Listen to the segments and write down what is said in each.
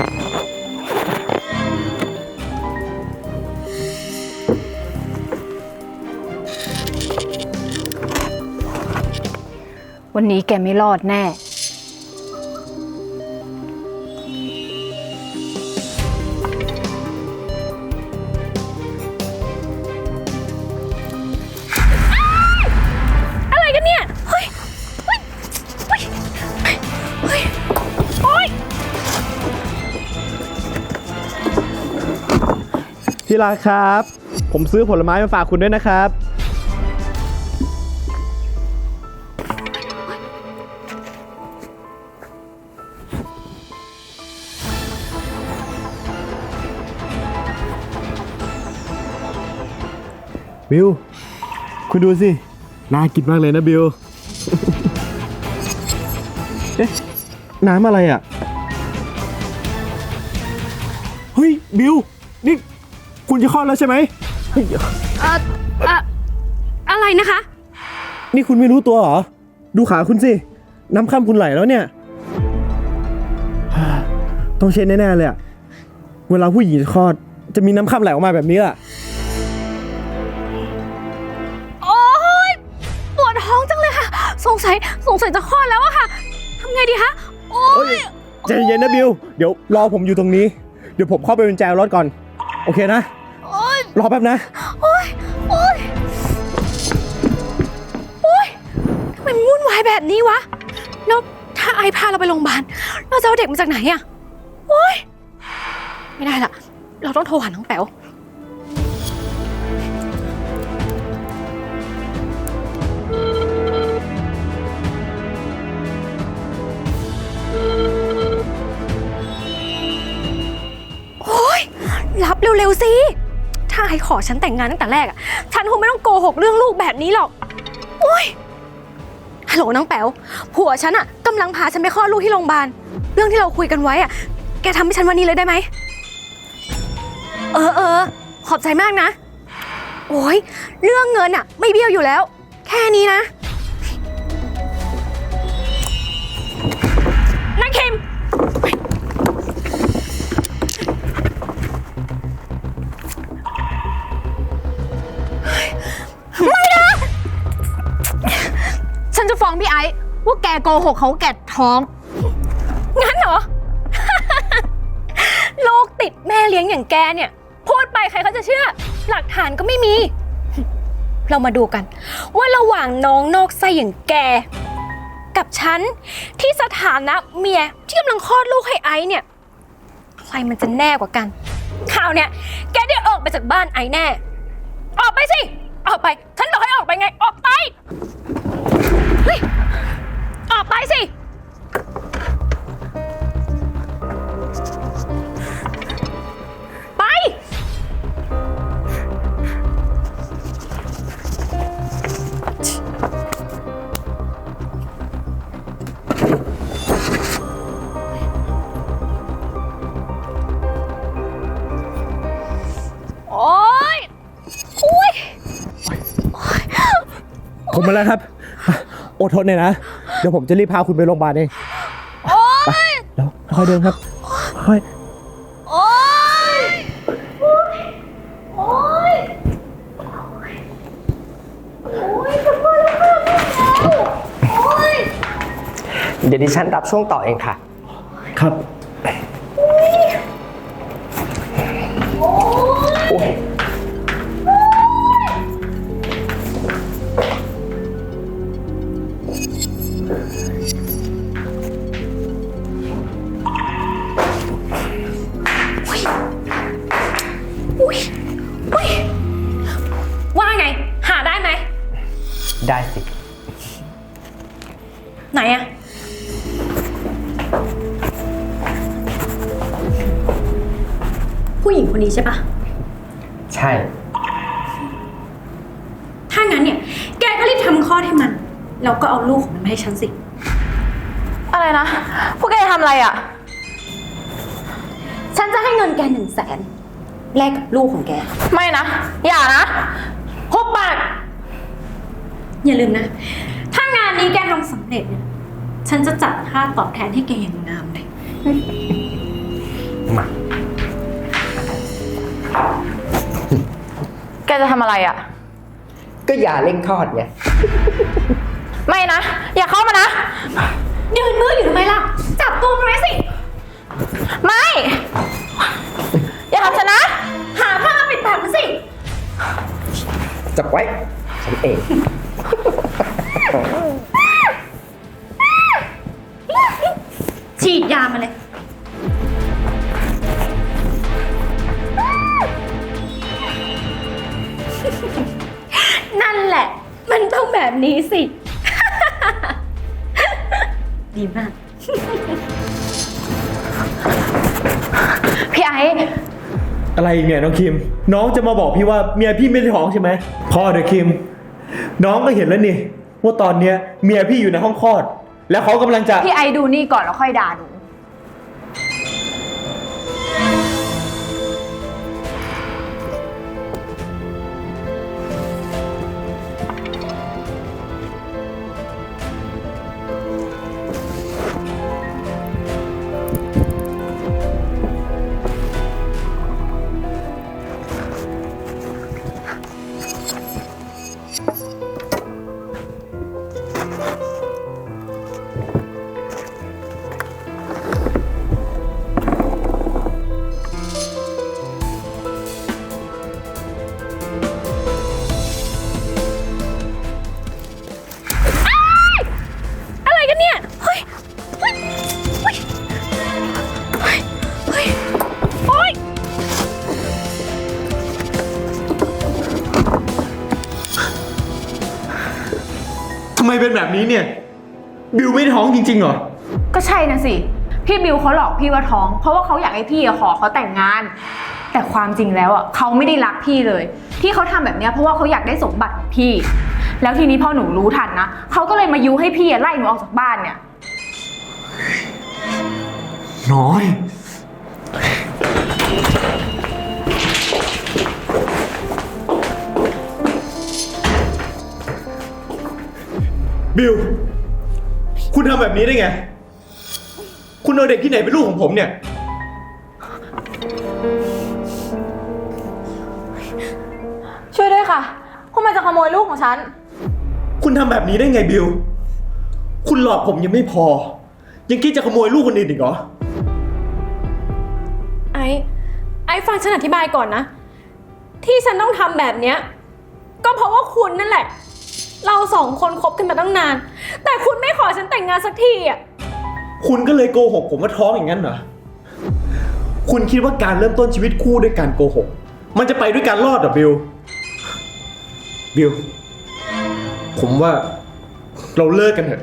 วันนี้แกไม่รอดแน่ ที่รักครับ ผมซื้อผลไม้มาฝากคุณด้วยนะครับ บิลคุณดูสิ น่ากินมากเลยนะบิลเอ๊ะ น้ำอะไรอะ เฮ้ย บิลนี่ คุณจะคลอดแล้วใช่ไหมเฮ้ยเอ่อเอ่ออะไรนะคะ นี่คุณไม่รู้ตัวเหรอ ดูขาคุณสิ น้ำข้ามคุณไหลแล้วเนี่ย ต้องเช็ดแน่ ๆ เลยอะเวลาผู้หญิงจะคลอด จะมีน้ำข้ามไหลออกมาแบบนี้อะโอ๊ยปวดท้องจังเลยค่ะ สงสัยสงสัยจะคลอดแล้วอะค่ะทำไงดีคะโอ๊เฮ้ยยใจเย็นนะบิว เดี๋ยวรอผมอยู่ตรงนี้ เดี๋ยวผมเข้าไปเป็นแจวรถก่อน โอเคนะโอ๊ย รอแป๊บนะ โอ๊ย โอ๊ย โอ๊ยทำไมมันวุ่นวายแบบนี้วะ แล้วถ้าไอพาเราไปโรงพยาบาล เราจะเอาเด็กมาจากไหนอะโอ๊ย ไม่ได้ละเราต้องโทรหาน้องแป๋ว โอ๊ย รับเร็วๆสิ ถ้าไอขอฉันแต่งงานตั้งแต่แรกอะฉันคงไม่ต้องโกหกเรื่องลูกแบบนี้หรอกโอ๊ยฮัลโหลน้องแป๋วผัวฉันอะกำลังพาฉันไปคลอดลูกที่โรงพยาบาลเรื่องที่เราคุยกันไว้อะแกทำให้ฉันวันนี้เลยได้ไหมเออเออขอบใจมากนะ โอ้ยเรื่องเงินอะไม่เบี้ยวอยู่แล้ว แค่นี้นะ โกหกเขาแกท้อง งั้นเหรอลูกติดแม่เลี้ยงอย่างแกเนี่ย พูดไปใครเขาจะเชื่อ หลักฐานก็ไม่มี เรามาดูกัน ว่าระหว่างน้องนอกไส้อย่างแก กับฉัน ที่สถานะเมียที่กำลังคลอดลูกให้ไอซ์เนี่ย ใครมันจะแน่กว่ากันข่าวเนี่ย แกได้ออกไปจากบ้านไอซ์แน่ ออกไปสิ ออกไป ฉันบอกให้ออกไปไง ออกไป เฮ้ย ไปสิ ไป โอ๊ยอุ้ย ผมมาแล้วครับ อดทนหน่อยนะ เดี๋ยวผมจะรีบพาคุณไปโรงพยาบาลเองโอ๊ยแล้วค่อยเดินครับ ค่อยโอ๊ยโอ๊ยโอ๊ยโอ๊ยจะมาแล้วค่ะพี่แมวโอ๊ยเดี๋ยวดิฉันรับช่วงต่อเองค่ะ ครับ ได้สิ ไหนอะผู้หญิงคนนี้ใช่ปะใช่ ถ้างั้นเนี่ย แกก็รีบทำคลอดให้มัน แล้วก็เอาลูกของมันมาให้ฉันสิ อะไรนะ พวกแกทำอะไรอะ ฉันจะให้เงินแกหนึ่งแสนแลกกับลูกของแก ไม่นะ อย่านะหุบปาก อย่าลืมนะ ถ้างานนี้แกทำสำเร็จเนี่ย ฉันจะจัดค่าตอบแทนให้แกอย่างงามเลย มา แกจะทำอะไรอะก็อย่าเร่งคลอดไงไม่นะ อย่าเข้ามานะ ยืนมืออยู่ทำไมล่ะ จับตัวมันไว้สิ ไม่ อย่าทำฉันนะ หาผ้าปิดปากมันสิ จับไว้ ฉันเอง ฉีดยามาเลย นั่นแหละ มันต้องแบบนี้สิ ดีมาก พี่ไอ้อะไรอีกเนี่ยน้องคิม น้องจะมาบอกพี่ว่าเมียพี่ไม่ได้ท้องใช่ไหมพอเถอะคิม น้องก็เห็นแล้วนี่ว่าตอนเนี้ยเมียพี่อยู่ในห้องคลอด แล้วเขากำลังจะ พี่ไอดูนี่ก่อนแล้วค่อยด่าหนู นแบบนี้เนี่ย บิวไม่ได้ท้องจริงๆเหรอ ก็ใช่นะสิ พี่บิวเขาหลอกพี่ว่าท้อง เพราะว่าเขาอยากให้พี่อะขอเขาแต่งงาน แต่ความจริงแล้วอะเขาไม่ได้รักพี่เลย ที่เขาทำแบบเนี้ยเพราะว่าเขาอยากได้สมบัติของพี่ แล้วทีนี้พอหนูรู้ทันนะเขาก็เลยมายุให้พี่อะไล่หนูออกจากบ้านเนี่ย น้อย บิวคุณทำแบบนี้ได้ไง คุณเอาเด็กที่ไหนเป็นลูกของผมเนี่ย ช่วยด้วยค่ะ คุณมันจะขโมยลูกของฉัน คุณทำแบบนี้ได้ไงบิวคุณหลอกผมยังไม่พอ ยังคิดจะขโมยลูกคนอื่นอีกเหรอ ไอ้ ไอ้ฟังฉันอธิบายก่อนนะ ที่ฉันต้องทำแบบเนี้ย ก็เพราะว่าคุณนั่นแหละ เราสองคนคบกันมาตั้งนาน แต่คุณไม่ขอฉันแต่งงานสักทีอะ คุณก็เลยโกหกผมว่าท้องอย่างนั้นเหรอ คุณคิดว่าการเริ่มต้นชีวิตคู่ด้วยการโกหก มันจะไปด้วยการรอดเหรอบิล บิล ผมว่าเราเลิกกันเถอะ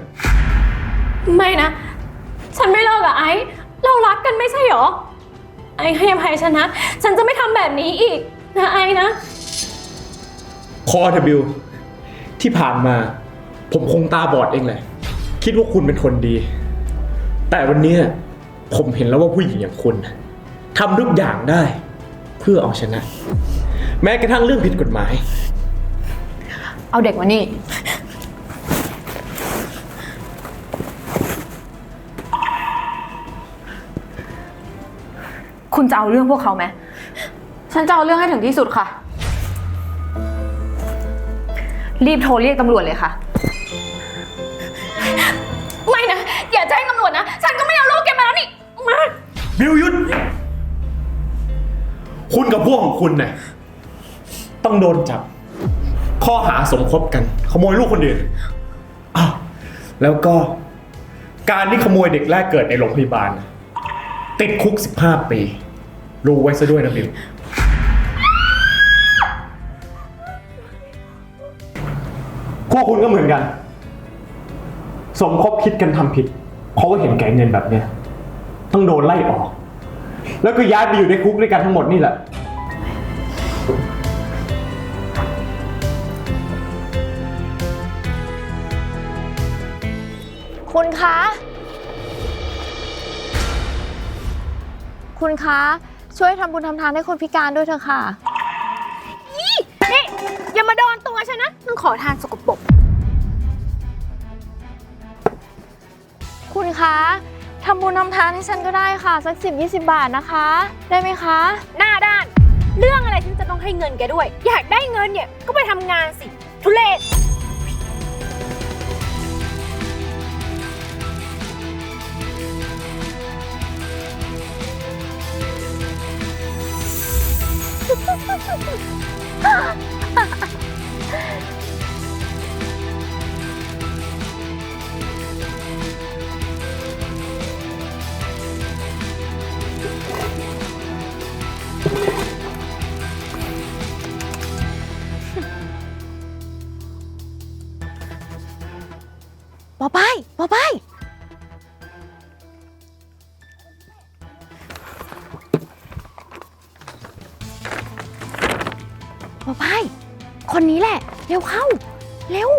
ไม่นะ ฉันไม่เลิกกับไอ้เรารักกันไม่ใช่หรอ ไอ้ให้อภัยฉันนะ ฉันจะไม่ทำแบบนี้อีกนะไอ้นะ พอเถอะบิล ที่ผ่านมา ผมคงตาบอดเองแหละ คิดว่าคุณเป็นคนดี แต่วันนี้ผมเห็นแล้วว่าผู้หญิงอย่างคุณทำทุกอย่างได้ เพื่อเอาชนะ แม้กระทั่งเรื่องผิดกฎหมาย เอาเด็กมานี่ คุณจะเอาเรื่องพวกเขาไหม ฉันจะเอาเรื่องให้ถึงที่สุดค่ะ รีบโทรเรียกตำรวจเลยค่ะ ไม่นะ อย่าแจ้งตำรวจนะ ฉันก็ไม่เอาลูกแกมาแล้วนี่ มา บิวหยุดคุณกับพวกของคุณเนี่ยต้องโดนจับ ข้อหาสมคบกัน ขโมยลูกคนอื่นอ้าวแล้วก็การที่ขโมยเด็กแรกเกิดในโรงพยาบาลติดคุก 15 ปี รู้ไว้ซะด้วยนะบิว วกคุณก็เหมือนกัน สมคบคิดกันทำผิด เพราะว่าเห็นแก่เงินแบบเนี้ยต้องโดนไล่ออก แล้วก็ย้ายไปอยู่ในคุกด้วยกันทั้งหมดนี่แหละ คุณคะ คุณคะ ช่วยทำบุญทำทานให้คนพิการด้วยเถอะค่ะ นี่ อย่ามาโดนตัวฉันนะ มันข อทานสกปรก คุณคะทำบุญทำทานให้ฉันก็ได้ค่ะ สักสิบยี่สิบาทนะคะ ได้ไหมคะ หน้าด้าน เรื่องอะไรฉันจะต้องให้เงินแกด้วย อยากได้เงินเนี่ยก็ไปทำงานสิ ทุเลศ บอไปบอไปบอไปคนนี้แหละ เร็วเข้า เร็ว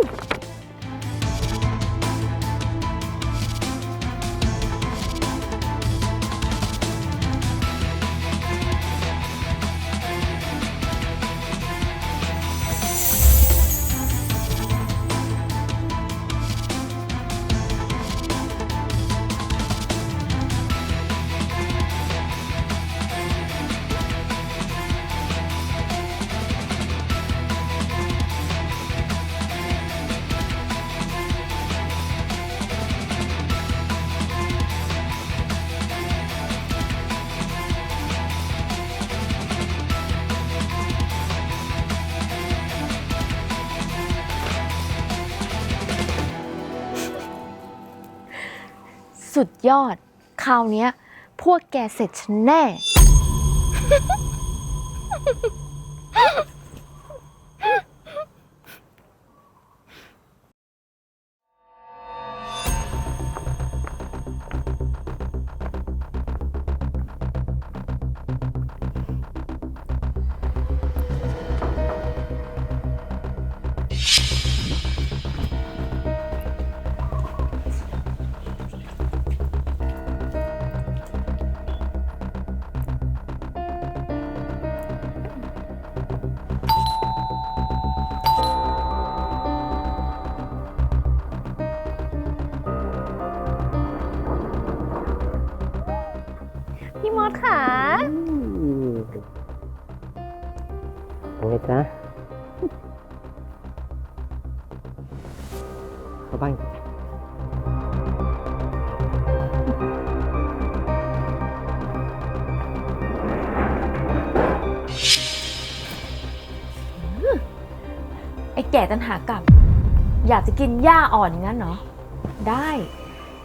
สุดยอด คราวนี้พวกแกเสร็จฉันแน่ ไอ้แก่ตันหากลับ อยากจะกินหญ้าอ่อนอย่างนั้นเหรอ ได้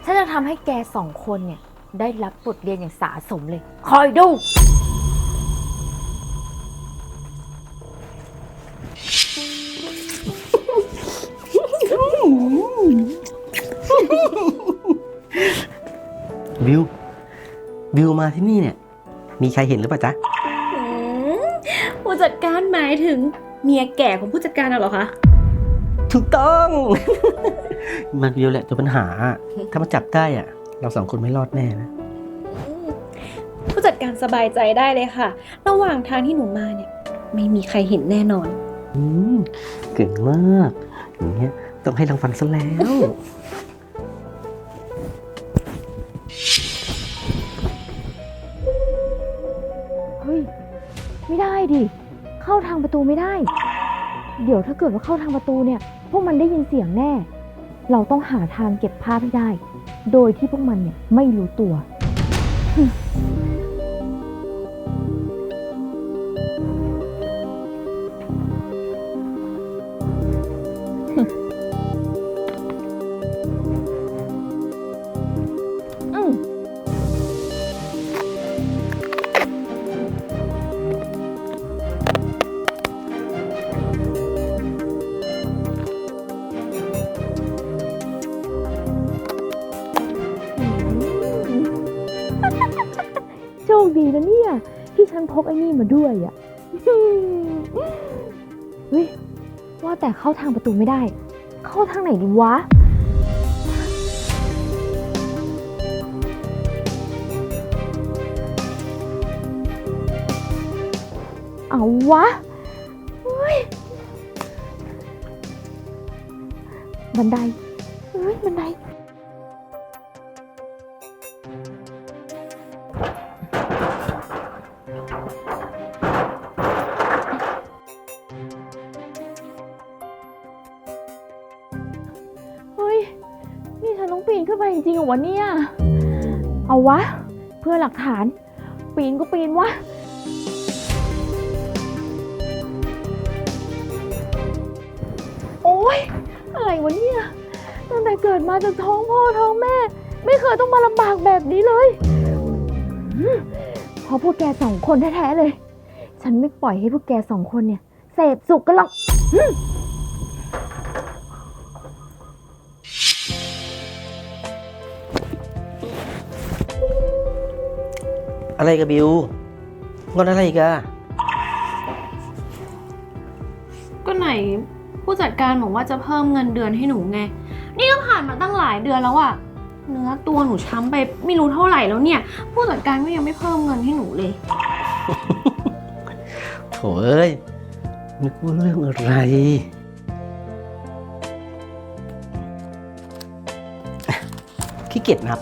ฉันจะทำให้แกสองคนเนี่ย ได้รับบทเรียนอย่างสาสมเลย คอยดูบิวบิวมาที่นี่เนี่ย มีใครเห็นหรือเปล่าจ๊ะผู้จัดการหมายถึง เมียแก่ของผู้จัดการน่ะเหรอคะ ถูกต้องมันบิวแหละตัวปัญหา ถ้ามาจับได้อะเราสองคนไม่รอดแน่นะ ผู้จัดการสบายใจได้เลยค่ะ ระหว่างทางที่หนูมาเนี่ย ไม่มีใครเห็นแน่นอน อืมเก่งมาก อย่างเงี้ยต้องให้รางวัลซะแล้ว ประตูไม่ได้ เดี๋ยวถ้าเกิดว่าเข้าทางประตูเนี่ย พวกมันได้ยินเสียงแน่ เราต้องหาทางเก็บภาพให้ได้ โดยที่พวกมันเนี่ยไม่รู้ตัว พกไอ้นี่มาด้วยอะ่ะเฮ้ยว่าแต่เข้าทางประตูไม่ได้ เข้าทางไหนดีวะเอาวะเฮ้ยบันไดเฮ้ยบันได เฮ้ย นี่ฉันต้องปีนขึ้นไปจริงๆเหรอวะเนี่ย เอาวะ เพื่อหลักฐาน ปีนก็ปีนวะ โอ๊ย อะไรวะเนี่ย ตั้งแต่เกิดมาจากท้องพ่อท้องแม่ ไม่เคยต้องมาลำบากแบบนี้เลยอืม ราะพวกแกสองคนแท้ๆเลย ฉันไม่ปล่อยให้พวกแกสองคนเนี่ยเสพสุขกันหรอกอะไรกับบิวงอนอะไรอีกอะก็ไหนผู้จัดการบอกว่าจะเพิ่มเงินเดือนให้หนูไง นี่ก็ผ่านมาตั้งหลายเดือนแล้วอะ เนื้อตัวหนูช้ำไปไม่รู้เท่าไหร่แล้วเนี่ย ผู้จัดการก็ยังไม่เพิ่มเงินให้หนูเลย โถเอ้ยนึกว่าเรื่องอะไร ขี้เกียจนับ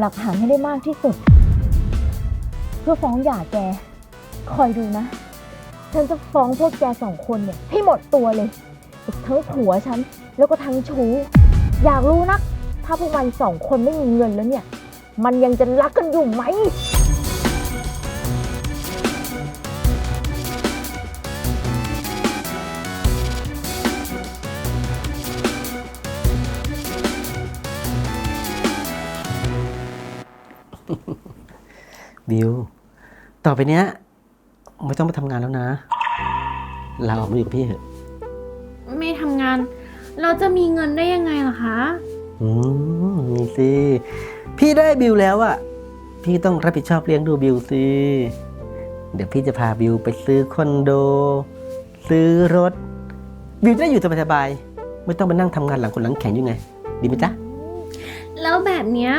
หลักฐานให้ได้มากที่สุด เพื่อฟ้องหย่าแก คอยดูนะ ฉันจะฟ้องพวกแกสองคนเนี่ยให้หมดตัวเลย ทั้งผัวฉัน แล้วก็ทั้งชู้ อยากรู้นัก ถ้าพวกมันสองคนไม่มีเงินแล้วเนี่ย มันยังจะรักกันอยู่ไหม บิว ต่อไปเนี้ยไม่ต้องไปทำงานแล้วนะลาออกมาอยู่กับพี่เถอะไม่ทำงาน เราจะมีเงินได้ยังไงล่ะคะ อืมมีสิ พี่ได้บิวแล้วอะพี่ต้องรับผิดชอบเลี้ยงดูบิวสิ เดี๋ยวพี่จะพาบิวไปซื้อคอนโด ซื้อรถ บิวจะได้อยู่สบายๆไม่ต้องมานั่งทำงานหลังคนหลังแข็งอยู่ไง ดีไหมจ๊ะ แล้วแบบเนี้ย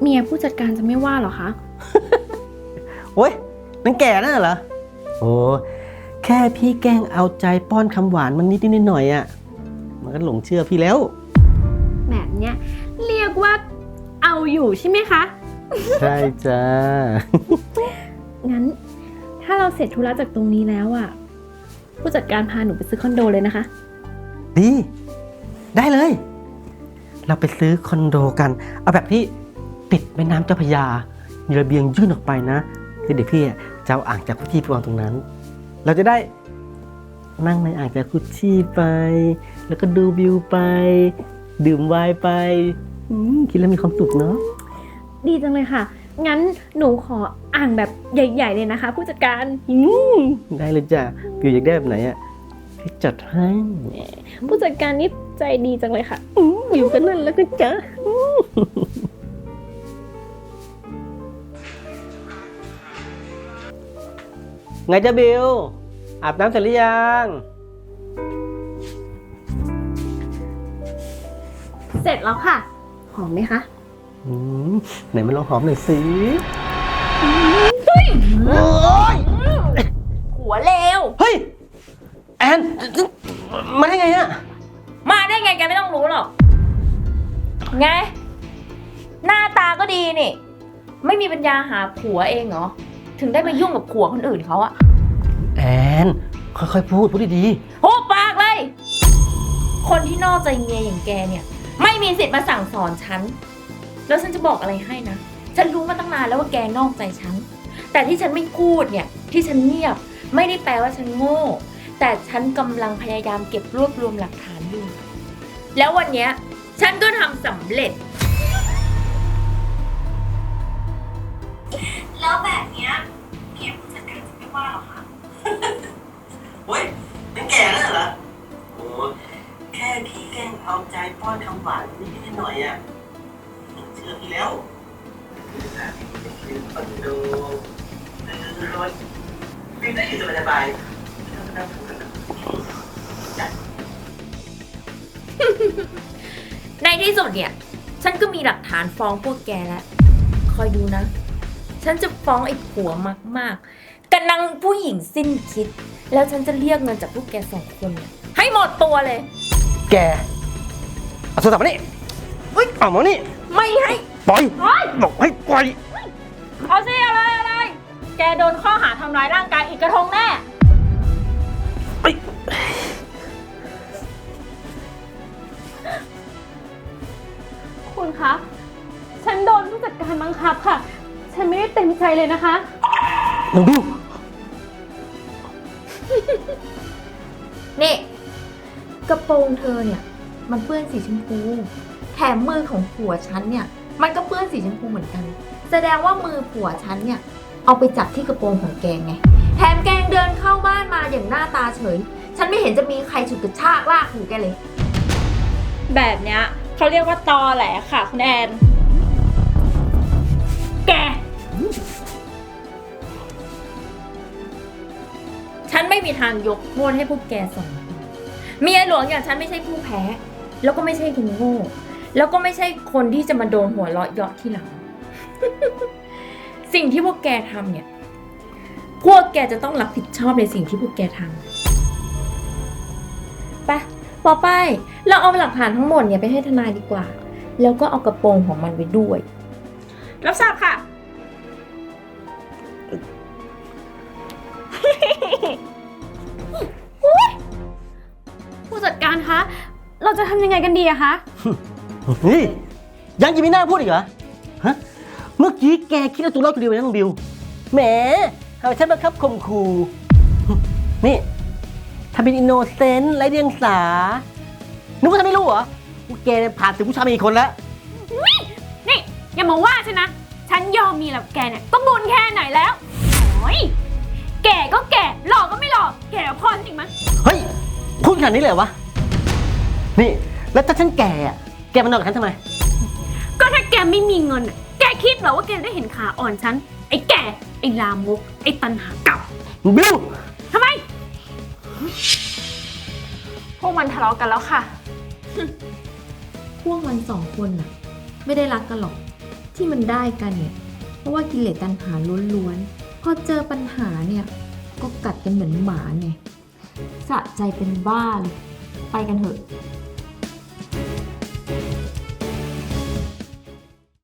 เมียผู้จัดการจะไม่ว่าเหรอคะ โอ้ยนังแก่นั่นเหรอ โอ้แค่พี่แกล้งเอาใจป้อนคำหวานมันนิดนิดๆหน่อยๆอะมันก็หลงเชื่อพี่แล้ว แบบเนี้ยเรียกว่าเอาอยู่ใช่ไหมคะ ใช่จ้า งั้น ถ้าเราเสร็จธุระจากตรงนี้แล้วอะผู้จัดการพาหนูไปซื้อคอนโดเลยนะคะ ดี ได้เลย เราไปซื้อคอนโดกัน เอาแบบที่ติดแม่น้ำเจ้าพระยา มีระเบียงยื่นออกไปนะ แล้วเดี๋ยวพี่อะจะเอาอ่างจากคุชชี่ไปวางตรงนั้น เราจะได้นั่งในอ่างจากคุชชี่ไป แล้วก็ดูวิวไป ดื่มไวน์ไปอืมคิดแล้วมีความสุขเนาะดีจังเลยค่ะ งั้นหนูขออ่างแบบใหญ่ ๆ เลยนะคะ ผู้จัดการอืมได้เลยจ้ะวิวอยากได้แบบไหนอะพี่จัดให้ ผู้จัดการนี่ใจดีจังเลยค่ะอืมวิวกันนั่นแล้วก็จ้ะอื ไงจ้ะบิว อาบน้ำเสร็จหรือยัง เสร็จแล้วค่ะ หอมไหมคะอืมไหนมาลองหอมหน่อยสิหัวเลวเฮ้ย แอน มาได้ไงอะมาได้ไงแกไม่ต้องรู้หรอก ไง หน้าตาก็ดีนี่ ไม่มีปัญญาหาผัวเองเหรอ ถึงได้มายุ่งกับผัวคนอื่นเขาอะแอนค่อยๆพูดพูดดีหุบปากเลย คนที่นอกใจเมียอย่างแกเนี่ย ไม่มีสิทธิ์มาสั่งสอนฉัน แล้วฉันจะบอกอะไรให้นะ ฉันรู้มาตั้งนานแล้วว่าแกนอกใจฉัน แต่ที่ฉันไม่พูดเนี่ย ที่ฉันเงียบ ไม่ได้แปลว่าฉันโง่ แต่ฉันกำลังพยายามเก็บรวบรวมหลักฐานอยู่ แล้ววันเนี้ยฉันก็ทำสำเร็จ แล้วแบบเนี้ยเมียผู้จั ดการจะไม่ว่าหรอคะเฮ้ยเป็นแก่แล้วเหรอโอ้แค่พี่แกล้งเอาใจป้อนคำหวานนิดๆหน่อยๆอะเชื่อพี่แล้วคอนโดซื้อรถพี่ได้อยู่สบายๆไม่ต้องมานั่งพูดกันนะจ้ะในที่สุดเนี่ย ฉันก็มีหลักฐานฟ้องพวกแกแล้ว คอยดูนะ ฉันจะฟ้องไอ้ผัวมาก ๆ กับนางผู้หญิงสิ้นคิด แล้วฉันจะเรียกเงินจากพวกแกสองคนเนี่ยให้หมดตัวเลย แกเอาโทรศัพท์มานี่เฮ้ยเอามานี่ไม่ให้ ปล่อยบอกให้ปล่อย เอาสิอะไรอะไร แกโดนข้อหาทำร้ายร่างกายอีกกระทงแน่เฮ้ยคุณคะ ฉันโดนผู้จัดการบังคับค่ะ ฉันไม่ได้เต็มใจเลยนะคะ น้องบิว นี่ กระโปรงเธอเนี่ย มันเปื้อนสีชมพู แถมมือของผัวฉันเนี่ย มันก็เปื้อนสีชมพูเหมือนกัน แสดงว่ามือผัวฉันเนี่ย เอาไปจับที่กระโปรงของแกไง แถมแกงเดินเข้าบ้านมาอย่างหน้าตาเฉย ฉันไม่เห็นจะมีใครฉุดกระชากลากหูแกเลย แบบเนี้ยเขาเรียกว่าตอแหลค่ะคุณแอน ฉันไม่มีทางยกโทษให้พวกแกสองคนเมียหลวงอย่างฉันไม่ใช่ผู้แพ้ แล้วก็ไม่ใช่คนโง่แล้วก็ไม่ใช่คนที่จะมาโดนหัวเราะเยาะที่หลัง สิ่งที่พวกแกทำเนี่ย พวกแกจะต้องรับผิดชอบในสิ่งที่พวกแกทำไปปอป้ายเราเอาหลักฐานทั้งหมดเนี่ยไปให้ทนายดีกว่า แล้วก็เอากระโปรงของมันไว้ด้วย รับทราบค่ะ จะทำยังไงกันดีอะคะนี่ยังจะมีหน้าพูดอีกเหรอฮะเมื่อกี้แกคิดเอาตัวรอดคนเดียวเลยนะน้องบิวแหมเอาฉันบังคับข่มขู่นี่ทำเป็นอินโนเซนต์ไร้เดียงสานึกว่าฉันไม่รู้เหรอว่าแกเนี่ยผ่านถึงผู้ชายมาอีกคนแล้ว นี่ อย่ามาว่าฉันนะ ฉันยอมมีแล้วแกเนี่ยก็บุญแค่ไหนแล้วโอ้ยแก่ก็แก่หลอกก็ไม่หลอกแก่พอฉันอีกมั้ย เฮ้ยพูดขนาดนี้เลยเหรอวะ นี่ แล้วถ้าฉันแก่อะแกมานอนกับฉันทำไม ก็ถ้าแกไม่มีเงินอะแกคิดเหรอว่าแกได้เห็นขาอ่อนฉัน ไอ้แก่ ไอ้ลามก ไอ้ตันหาเก่าบิวทำไม พวกมันทะเลาะกันแล้วค่ะ พวกมันสองคนน่ะ ไม่ได้รักกันหรอก ที่มันได้กันเนี่ย เพราะว่ากิเลสตัณหาล้วนๆ พอเจอปัญหาเนี่ย ก็กัดกันเหมือนหมาไงสะใจเป็นบ้าเลย ไปกันเถอะ